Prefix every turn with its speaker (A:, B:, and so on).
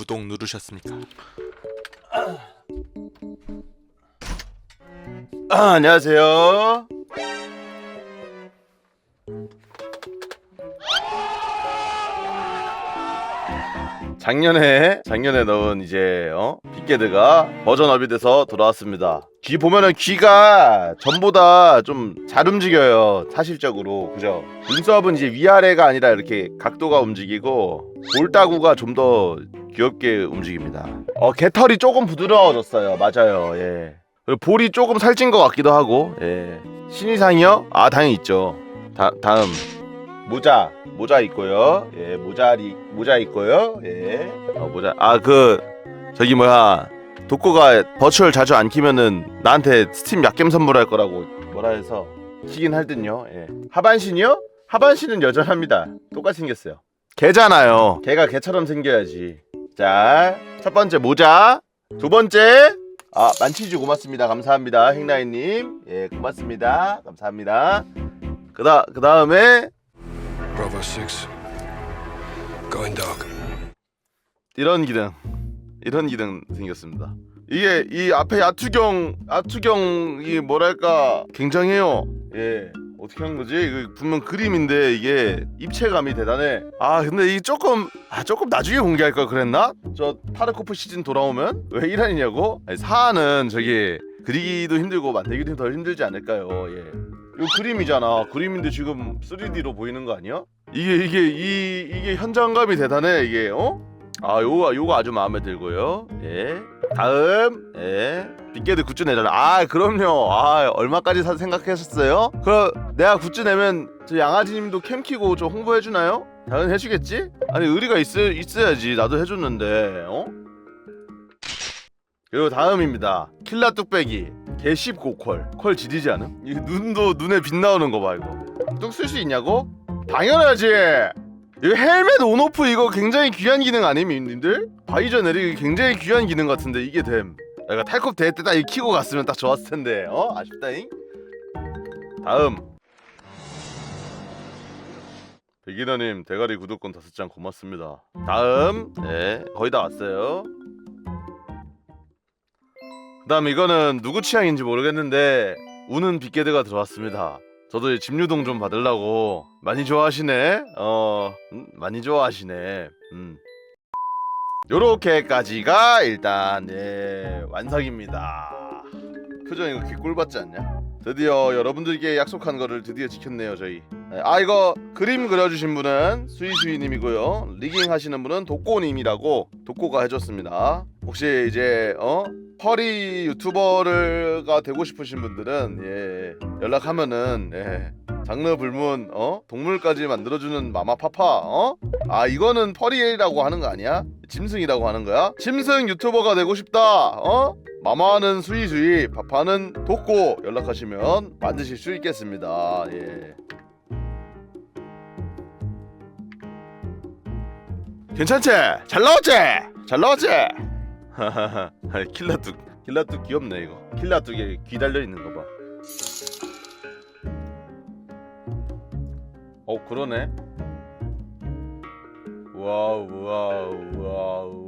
A: 구독 누르셨습니까?
B: 아, 안녕하세요. 작년에 작년에 넣은 이제 어 빅게드가 버전업이 돼서 돌아왔습니다. 귀 보면은 귀가 전보다 좀 잘 움직여요 사실적으로 그죠? 눈썹은 이제 위아래가 아니라 이렇게 각도가 움직이고 볼따구가 좀 더 귀엽게 움직입니다. 어 개털이 조금 부드러워졌어요. 맞아요. 예. 그리고 볼이 조금 살찐 것 같기도 하고 예. 신이상이요? 아 당연히 있죠. 다 다음 모자 모자 있고요. 예 모자리 모자 있고요. 예 어, 모자 아 그 저기 뭐야 독고가 버추얼 자주 안 키면은 나한테 스팀 약겜 선물할 거라고 뭐라 해서 키긴 할 듯요. 예 하반신이요? 하반신은 여전합니다. 똑같이 생겼어요. 개잖아요. 개가 개처럼 생겨야지. 자 첫 번째 모자. 두 번째. 아 만치즈 고맙습니다. 감사합니다. 행라이님. 예 고맙습니다. 감사합니다. 그다 그 다음에.
C: Bravo 6. Going dark.
B: 이런 기능 이런 기능 생겼습니다. 이게 이 앞에 아투경 아투경이 뭐랄까 굉장해요. 예 어떻게 한 거지? 이거 분명 그림인데 이게 입체감이 대단해. 아 근데 이 조금 아 조금 나중에 공개할 걸 그랬나? 저 타르코프 시즌 돌아오면 왜 이러냐고? 아니, 사안은 저기 그리기도 힘들고 만들기도 덜 힘들지 않을까요? 예. 이거 그림이잖아. 그림인데 지금 3D로 보이는 거 아니야? 이게 이게 이 이게 현장감이 대단해 이게 어 아 요거 요거 아주 마음에 들고요. 예. 다음 예. 빅게드 굿즈 내잖아. 아 그럼요. 아 얼마까지 사 생각하셨어요? 그럼 내가 굿즈 내면 저 양아지님도 캠 키고 저 홍보해 주나요? 당연 해주겠지? 아니 의리가 있 있어야지. 나도 해줬는데 어? 그리고 다음입니다. 킬라 뚝배기 개씹 고퀄 퀄 지리지 않음? 이 눈도 눈에 빛 나오는 거 봐 이거. 뚝 쓸 수 있냐고? 당연하지. 이거 헬멧 온오프 이거 굉장히 귀한 기능 아님 님들? 바이저 내리기 굉장히 귀한 기능 같은데 이게 됨. 내가 탈컵 대회 때딱 이 키고 갔으면 딱 좋았을 텐데. 어? 아쉽다잉. 다음. 백이너님 대가리 구독권 다섯 장 고맙습니다. 다음. 네 거의 다 왔어요. 그 다음 이거는 누구 취향인지 모르겠는데 우는 빅게드가 들어왔습니다. 저도 이 집유동 좀 받으려고 많이 좋아하시네. 어, 음, 많이 좋아하시네. 음. 요렇게까지가 일단 예, 완성입니다. 표정 이거 개꿀 받지 않냐? 드디어 여러분들께 약속한 거를 드디어 지켰네요 저희. 예, 아 이거 그림 그려주신 분은 수이수이님이고요. 리깅 하시는 분은 독고님이라고 독고가 해줬습니다. 혹시 이제 어 허리 유튜버가 되고 싶으신 분들은 예 연락하면은 예 장르 불문 어? 동물까지 만들어주는 마마파파 어 아 이거는 펄이라고 하는 거 아니야? 짐승이라고 하는 거야? 짐승 유튜버가 되고 싶다 어? 마마는 수이수이 파파는 독고 연락하시면 만드실 수 있겠습니다 예. 괜찮지? 잘 나왔지? 잘 나왔지 하하하 킬라뚝 킬라뚝 귀엽네 이거 킬라뚝에 귀 달려 있는 거 봐. 어 그러네. 와우 와우 와우